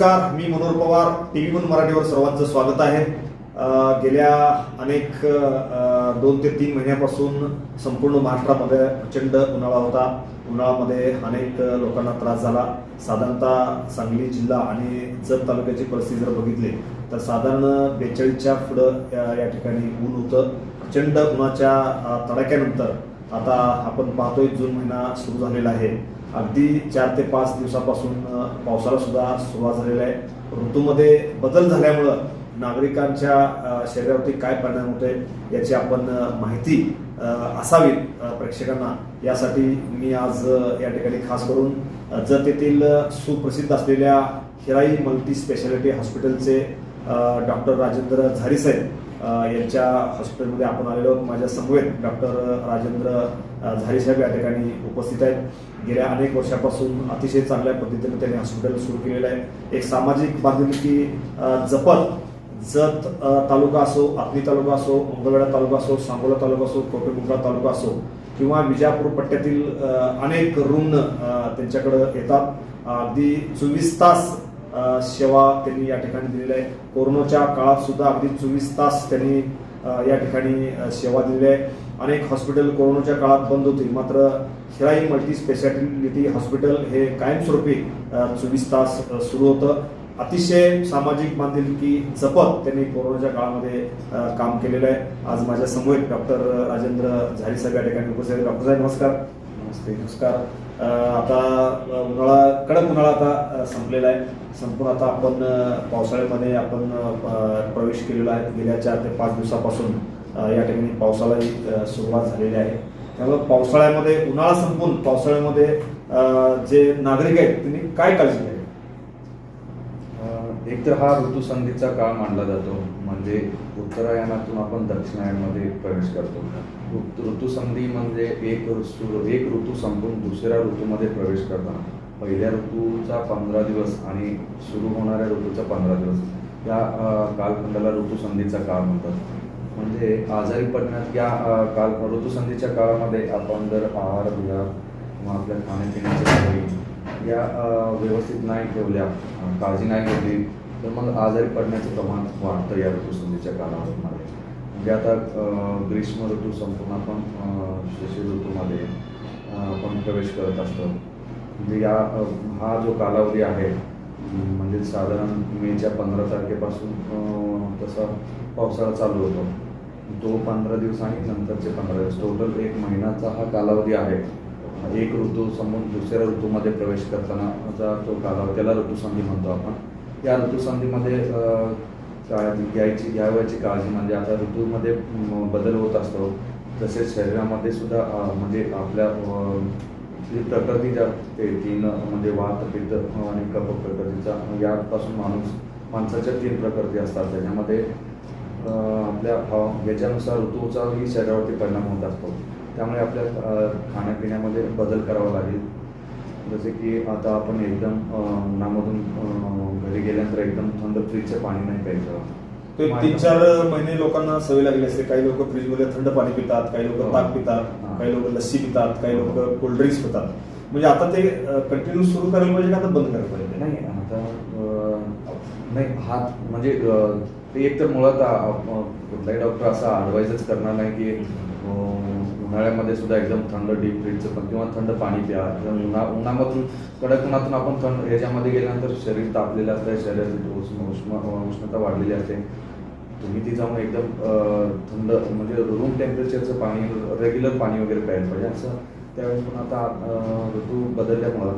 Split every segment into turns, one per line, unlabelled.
नमस्कार मी Manohar Pawar T V one मराठीवर सर्वांचं स्वागत आहे. गेल्या अनेक दोन ते तीन महिन्यापासून संपूर्ण महाराष्ट्रामध्ये प्रचंड उन्हाळा होता. उन्हाळ्यामध्ये अनेक लोकांना त्रास झाला. साधारणतः सांगली जिल्हा आणि जत तालुक्याची परिस्थिती जर बघितली तर साधारण बेचाळीसच्या पुढं या ठिकाणी ऊन होतं. प्रचंड उन्हाच्या तडाख्यानंतर आता आपण पाहतोय जून महिना सुरू झालेला आहे. अगदी चार ते पाच दिवसापासून पावसाला सुद्धा सुरुवात झालेला आहे. ऋतूमध्ये बदल झाल्यामुळं नागरिकांच्या शरीरावरती काय परिणाम होतोय याची आपण माहिती असावी प्रेक्षकांना. यासाठी मी आज या ठिकाणी खास करून जत येथील सुप्रसिद्ध असलेल्या हिराई मल्टी स्पेशालिटी हॉस्पिटलचे डॉक्टर राजेंद्र झारी साहेब यांच्या हॉस्पिटलमध्ये आपण आलेलो आहोत. माझ्या समवेत डॉक्टर राजेंद्र झारीसाहेब झारी साहेब या ठिकाणी उपस्थित आहेत. गेल्या अनेक वर्षापासून अतिशय चांगल्या पद्धतीने त्यांनी हॉस्पिटल सुरू केलेलं आहे. एक सामाजिक बांधिलकी जपत जत तालुका असो आत्नी तालुका असो मंगळवेढा तालुका असो सांगोला तालुका असो कोटेमुंद्रा तालुका असो किंवा विजापूर पट्ट्यातील अनेक रुग्ण त्यांच्याकडं येतात. अगदी चोवीस तास सेवा त्यांनी या ठिकाणी दिलेली आहे. कोरोनाच्या काळात सुद्धा अगदी चोवीस तास त्यांनी या ठिकाणी सेवा दिलेली आहे. अनेक हॉस्पिटल कोरोनाच्या काळात बंद होती. मात्र हिराई मल्टी स्पेशालिटी हॉस्पिटल हे कायमस्वरूपी चोवीस तास सुरू होतं. अतिशय सामाजिक बांधिलकी जपत त्यांनी कोरोनाच्या काळामध्ये काम केलेलं आहे. आज माझ्यासमोर डॉक्टर राजेंद्र झारी साहेब या ठिकाणी उपस्थित आहेत. डॉक्टर साहेब नमस्कार. नमस्ते. नमस्कार. आता उन्हाळा कडक उन्हाळा आता संपलेला आहे. संपूर्ण आता आपण पावसाळ्यामध्ये आपण प्रवेश केलेला आहे. गेल्या चार ते पाच दिवसापासून या ठिकाणी पावसालाही सुरुवात झालेली आहे. त्यामुळे पावसाळ्यामध्ये उन्हाळा संपून पावसाळ्यामध्ये जे नागरिक आहेत त्यांनी काय काळजी घ्यावी?
एक तर हा ऋतुसंधीचा काळ मानला जातो. म्हणजे उत्तरायणातून आपण दक्षिणायनमध्ये प्रवेश करतो. ऋतू- ऋतुसंधी म्हणजे एक ऋतू एक ऋतू संपून दुसऱ्या ऋतूमध्ये प्रवेश करताना. पहिल्या ऋतूचा पंधरा दिवस आणि सुरू होणाऱ्या ऋतूचा पंधरा दिवस. या कालखंडाला ऋतुसंधीचा काळ म्हणतात. म्हणजे आजारी पडण्यात या काल ऋतुसंधीच्या काळामध्ये आपण जर आहार दिला किंवा आपल्या खाण्यापिण्याच्या सवयी या व्यवस्थित नाही ठेवल्या काळजी नाही घेतली तर मग आजारी पडण्याचं प्रमाण वाढतं या ऋतुसंधीच्या कालावधीमध्ये. म्हणजे आता ग्रीष्म ऋतू संपूर्ण आपण अ, शिशिर ऋतूमध्ये आपण प्रवेश करत असतो. म्हणजे या हा जो कालावधी आहे म्हणजे साधारण मेच्या पंधरा तारखेपासून तसा पावसाळा चालू होतो. तो पंधरा दिवस आणि नंतरचे पंधरा दिवस. टोटल एक महिन्याचा हा कालावधी आहे. एक ऋतू समोर दुसऱ्या ऋतूमध्ये प्रवेश करतानाचा तो कालावधी त्याला ऋतुसंधी म्हणतो आपण. या ऋतुसंधीमध्ये काळजी घ्यायची घ्यावयाची काळजी म्हणजे आता ऋतूमध्ये बदल होत असतो. तसेच शरीरामध्ये सुद्धा म्हणजे आपल्या जी प्रकृती ज्या ते तीन म्हणजे वात पित्त आणि कप प्रकृतीचा यापासून माणूस माणसाच्या तीन प्रकृती असतात. त्याच्यामध्ये आपल्या हवा- याच्यानुसार ऋतूचाही शरीरावरती परिणाम होत असतो. त्यामुळे आपल्या खाण्यापिण्यामध्ये बदल करावा लागेल. जसे की आता आपण एकदम उन्हामधून घरी गेल्यानंतर एकदम थंड फ्रीजचं पाणी नाही प्यायचं.
ते तीन चार महिने लोकांना सवय लागली असते. काही लोक फ्रीजमध्ये थंड पाणी पितात काही लोक. ताक पितात. काही लोक लस्सी पितात काही लोक कोल्ड्रिंक्स पितात. म्हणजे आता ते कंटिन्यू सुरू करायला पाहिजे का आता बंद करायला पाहिजे?
नाही आता नाही हा म्हणजे ते एक तर मुळात कुठलाही डॉक्टर असा ॲडवाईजच करणार नाही की उन्हाळ्यामध्ये सुद्धा एकदम थंड डीप फ्रीजचं पण किंवा थंड पाणी प्या. उन्हा उन्हामधून कडक उन्हातून आपण थंड ह्याच्यामध्ये गेल्यानंतर शरीर तापलेलं असतं शरीराची उष्ण उष्ण उष्णता वाढलेली असते. तुम्ही ती जाऊन एकदम थंड म्हणजे रूम टेम्परेचरचं पाणी रेग्युलर पाणी वगैरे प्यायला पाहिजे. असं त्यावेळेस पण आता ऋतू बदलल्यामुळं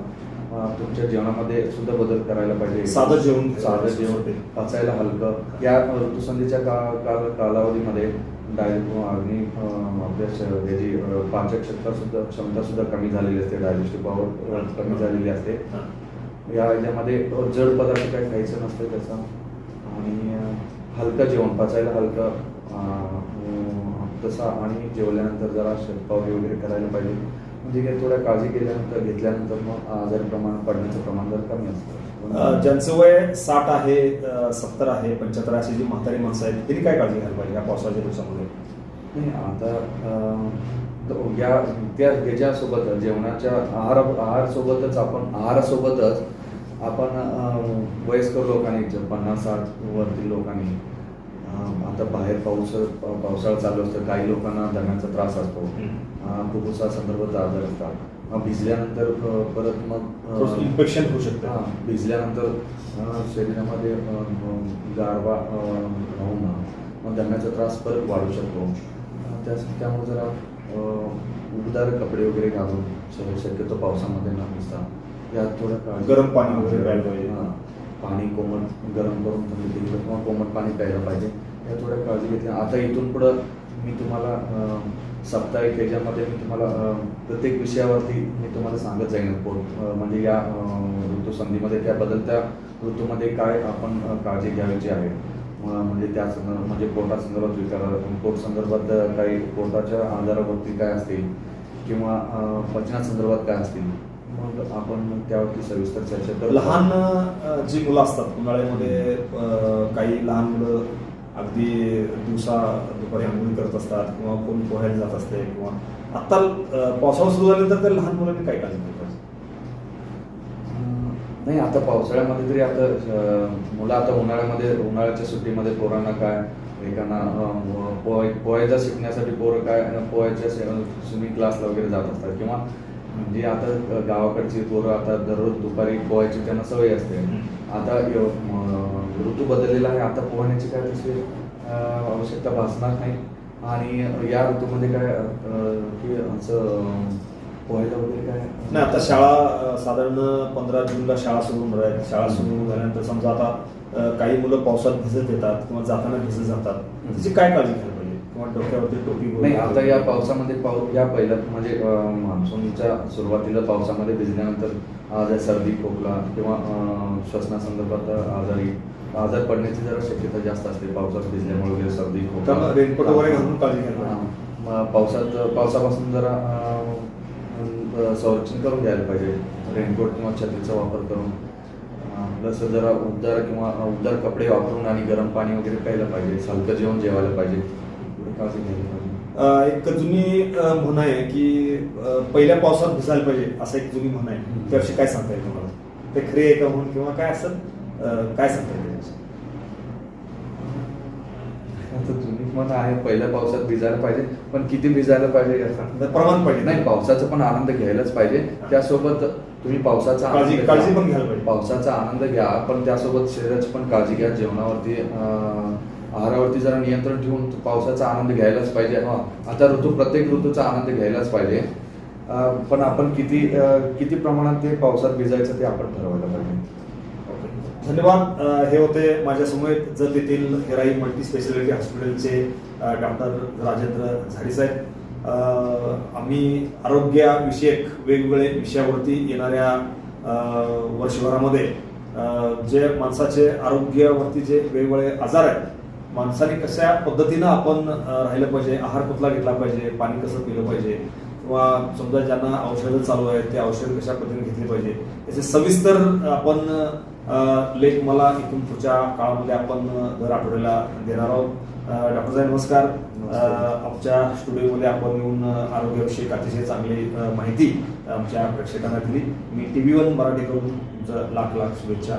तुमच्या जेवणामध्ये सुद्धा बदल करायला पाहिजे.
साधं जेवण.
साधं जेवण पचायला हलकं. या ऋतुसंधीच्या का काल कालावधीमध्ये डाय अग्नी अं, आपल्या श- याची अं, पाचक क्षमता सुद्धा क्षमता सुद्धा कमी झालेली असते. डायजेस्टिव्ह पॉवर कमी झालेली असते. या याच्यामध्ये जड पदार्थ काही खायचं नसतं त्याचं. आणि हलकं जेवण पचायला हलकं तसं आणि जेवल्यानंतर जरा शतपावली वगैरे करायला पाहिजे. म्हणजे काय थोड्या काळजी केल्यानंतर घेतल्यानंतर मग आजारी प्रमाण पडण्याचं प्रमाण जर कमी असतं.
ज्यांचं वय साठ आहे सत्तर आहे पंच्याहत्तर अशी जी म्हातारी माणसं आहेत त्यांनी काय काळजी घ्यायला पाहिजे या पावसाच्या दिवसामध्ये?
नाही आता या त्या याच्यासोबत जेवणाच्या आहार आहारसोबतच आपण आहारासोबतच आपण वयस्कर लोकांनी जे पन्नास साठ वरती लोकांनी आता बाहेर पाऊस पावसाळा चालू असतं काही लोकांना दम्याचा त्रास असतो. फुफ्फुसा संदर्भात आजार असतात. मग भिजल्यानंतर परत मग
इन्फेक्शन होऊ शकतं.
हां भिजल्यानंतर शरीरामध्ये गारवा राहून मग दम्याचा त्रास परत वाढू शकतो. अं, त्यास त्यामुळे जरा उबदार कपडे वगैरे घालून शक्यतो पावसामध्ये न भिजता. यात थोडं
गरम पाणी वगैरे प्यायला पाहिजे.
हां. पाणी कोमट गरम करून केलं किंवा कोमट पाणी प्यायला पाहिजे. या थोड्या काळजी घेतली. आता इथून पुढं मी तुम्हाला साप्ताहिक ह्याच्यामध्ये मी तुम्हाला प्रत्येक विषयावरती मी तुम्हाला सांगत जाईन. म्हणजे या ऋतुसंधीमध्ये त्या बदलत्या ऋतूमध्ये काय आपण काळजी घ्यायची आहे. म्हणजे त्या संदर्भात म्हणजे पोटासंदर्भात विचार पोट संदर्भात काही पोटाच्या आजारावरती काय असतील? किंवा पचनासंदर्भात काय असतील? मग आपण त्यावरती सविस्तर चर्चा करू
लहान जी मुलं असतात उन्हाळ्यामध्ये काही लहान मुलं अगदी दिवसा दुपारी आंघोळी करत असतात किंवा कोण पोहायला जात असते किंवा आता अ, पावसाळा सुरू झाल्यानंतर त्या लहान मुलांनी काय काळजी घेतली
नाही आता पावसाळ्यामध्ये तरी आता मुलं आता उन्हाळ्यामध्ये उन्हाळ्याच्या सुट्टीमध्ये पोरांना काय एकांना अं, पोहाय पोहायला शिकण्यासाठी पोरं काय पोहायच्या स्विमिंग क्लासला वगैरे जात असतात किंवा म्हणजे आता गावाकडची पोरं आता दररोज दुपारी पोहायची त्यांना सवय असते. आता ऋतू बदललेला आहे. आता पोहण्याची काय तशी आवश्यकता भासणार नाही. आणि या ऋतूमध्ये काय की असं पोहायला वगैरे काय?
नाही आता शाळा साधारण पंधरा जूनला शाळा सुरू होणार आहेत शाळा सुरू झाल्यानंतर समजा आता काही मुलं पावसात भिजत येतात किंवा जाताना भिजत जातात. त्याची काय काळजी पाहिजे किंवा डोक्यावरती टोपी वगैरे-
नाही आता या पावसामध्ये पाऊस या पहिल्या म्हणजे मान्सूनच्या सुरुवातीला पावसामध्ये भिजल्यानंतर जर सर्दी खोकला किंवा श्वसनासंदर्भात आजारी. आजार पडण्याची जरा शक्यता जास्त असते पावसात भिजल्यामुळे वगैरे सर्दी खोकला.
रेनकोट वगैरे घालून काळजी
पावसात पावसापासून जरा संरक्षण करून घ्यायला पाहिजे. रेनकोट किंवा छत्रीचा वापर करून. प्लस जरा उबदार किंवा उबदार कपडे वापरून आणि गरम पाणी वगैरे प्यायला पाहिजे. हलकं जेवण जेवायला पाहिजे.
एक जुनी म्हण आहे की पहिल्या पावसात भिजायला पाहिजे असं एक जुनी म्हण आहे. त्याविषयी काय सांगता येईल तुम्हाला ते खरे आहे का म्हणून किंवा काय असं अ, काय सांगता येईल?
आता जुनी म्हण आहे पहिल्या पावसात भिजायला पाहिजे पण किती भिजायला पाहिजे याचा
प्रमाण पाहिजे
नाही पावसाचा पण आनंद घ्यायलाच पाहिजे त्यासोबत तुम्ही पावसाचा
काळजी-
आनंद
काळजी. पण घ्यायला पाहिजे.
पावसाचा आनंद घ्या पण त्यासोबत शरीराची पण काळजी घ्या जेवणावरती आहारावरती जरा नियंत्रण ठेवून पावसाचा आनंद घ्यायलाच पाहिजे. हा आता ऋतू प्रत्येक ऋतूचा आनंद घ्यायलाच पाहिजे. पण आपण किती किती प्रमाणात ते पावसात भिजायचं ते आपण ठरवायला पाहिजे.
धन्यवाद. हे होते माझ्यासमोर जत येथील हेराई मल्टी स्पेशालिटी हॉस्पिटलचे डॉक्टर राजेंद्र झाडी साहेब. आम्ही आरोग्याविषयक वेगवेगळे विषयावरती येणाऱ्या वर्षभरामध्ये जे माणसाचे आरोग्यावरती जे वेगवेगळे आजार आहेत माणसाने कशा पद्धतीनं आपण राहिलं पाहिजे आहार कुठला घेतला पाहिजे पाणी कसं पिलं पाहिजे किंवा समजा ज्यांना औषधं चालू आहेत ते औषधं कशा पद्धतीने घेतली पाहिजे याचे सविस्तर आपण लेख मला इथून पुढच्या काळामध्ये आपण दर आठवड्याला देणार आहोत. डॉक्टर साहेब नमस्कार. आमच्या स्टुडिओमध्ये आपण येऊन आरोग्याविषयक अतिशय चांगली माहिती आमच्या प्रेक्षकांना दिली. मी टी व्ही वन मराठीकडून तुमचं लाख लाख शुभेच्छा